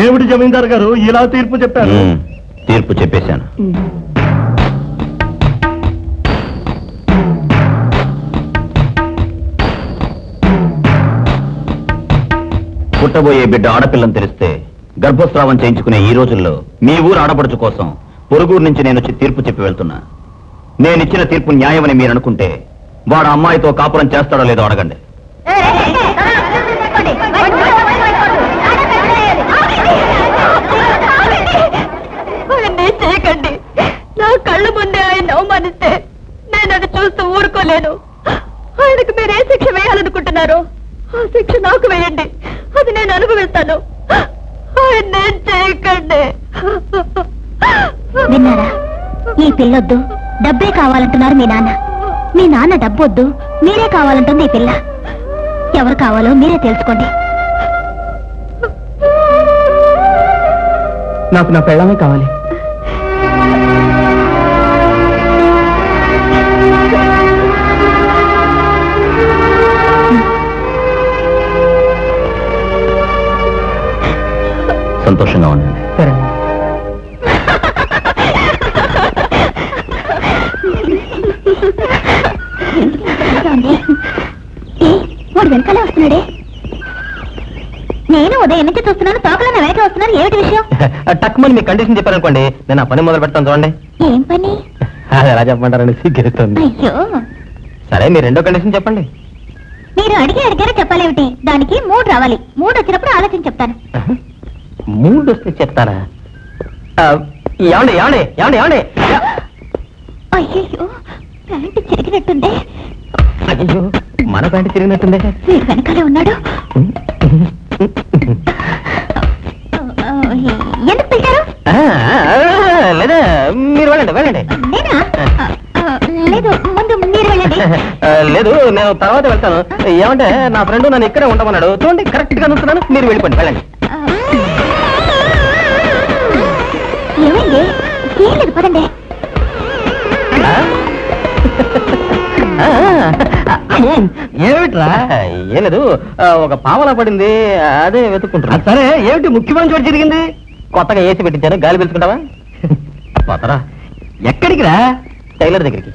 ఏమిటి జమీందార్ గారు? ఇలా తీర్పు చెప్పారు. తీర్పు చెప్పేశాను. పుట్టబోయే బిడ్డ ఆడపిల్లని తెలిస్తే గర్భస్రావం చేయించుకునే ఈ రోజుల్లో మీ ఊరు ఆడపడుచు కోసం పొరుగురు నుంచి నేను వచ్చి తీర్పు చెప్పి వెళ్తున్నా. నేనిచ్చిన తీర్పు న్యాయమని మీరు అనుకుంటే వాడు అమ్మాయితో కాపురం చేస్తాడో లేదో అడగండి ఆయన్ని చేయకండి నా కళ్ళ ముందే ఆయన అవమానిస్తే నేను అది ఊరుకోలేను ఆయనకు మీరు ఏ శిక్ష వేయాలనుకుంటున్నారో. ఆ శిక్ష నాకు వేయండి. అది నేను అనుభవిస్తాను. ఆయన్నే చేయకండి. విన్నారా? ఈ పిల్లొద్దు. డబ్బే కావాలంటున్నారు మీ నాన్న. మీ నాన్న డబ్బొద్దు. మీరే కావాలంటుంది ఈ పిల్ల. ఎవరు కావాలో మీరే తెలుసుకోండి. నాకు నా పెళ్ళమే కావాలి. సంతోషంగా ఉండండి. సరే. ఏ, వాడు వెనకాలే వస్తున్నాడే. నేను ఉదయం నుంచి చూస్తున్నాను? తోకలో నా వెనక వస్తున్నారు ఏమిటి విషయం? టక్మని మీ కండిషన్ చెప్పారనుకోండి నేను ఆ పని మొదలు పెడతాను చూడండి. ఏం పని? అది ఎలా చెప్పమంటారని అయ్యో. సరే మీరు రెండో కండిషన్ చెప్పండి. మీరు అడిగి అడిగారో చెప్పాలేమిటి? దానికి మూడు రావాలి. మూడు వచ్చినప్పుడు ఆలోచించి చెప్తాను. మూడు వస్తే చెప్తారా? ఆ, ఏమండి ఏమండి ఏమండి ఏమండి? అయ్యో ప్యాంటు చిరిగినట్టుందే. అయ్యో మన ప్యాంట్ తిరిగినట్టుందే మీరు వెనకాలే ఉన్నాడు. ఎందుకు పిలిచారు? లేదా మీరు వెళ్ళండి వెళ్ళండి. లేదు ముందు మీరు వెళ్ళండి. లేదు నేను తర్వాత వెళ్తాను. ఏమంటే నా ఫ్రెండ్ నన్ను ఇక్కడే ఉండమన్నాడు. చూడండి కరెక్ట్గా నుంచున్నాను మీరు వెళ్ళిపోండి వెళ్ళండి. పదండి? ఆ, ఏమిట్రా? ఏం లేదు. ఆ, ఒక పావలా పడింది. అదే వెతుక్కుంటున్నా. సరే. ఏమిటి ముఖ్యమైన చోటు జరిగింది? కొత్తగా ఏసీ పెట్టించాను. గాలి పీల్చుకుంటావా? పోతరా. ఎక్కడికి రా టైలర్ దగ్గరికి.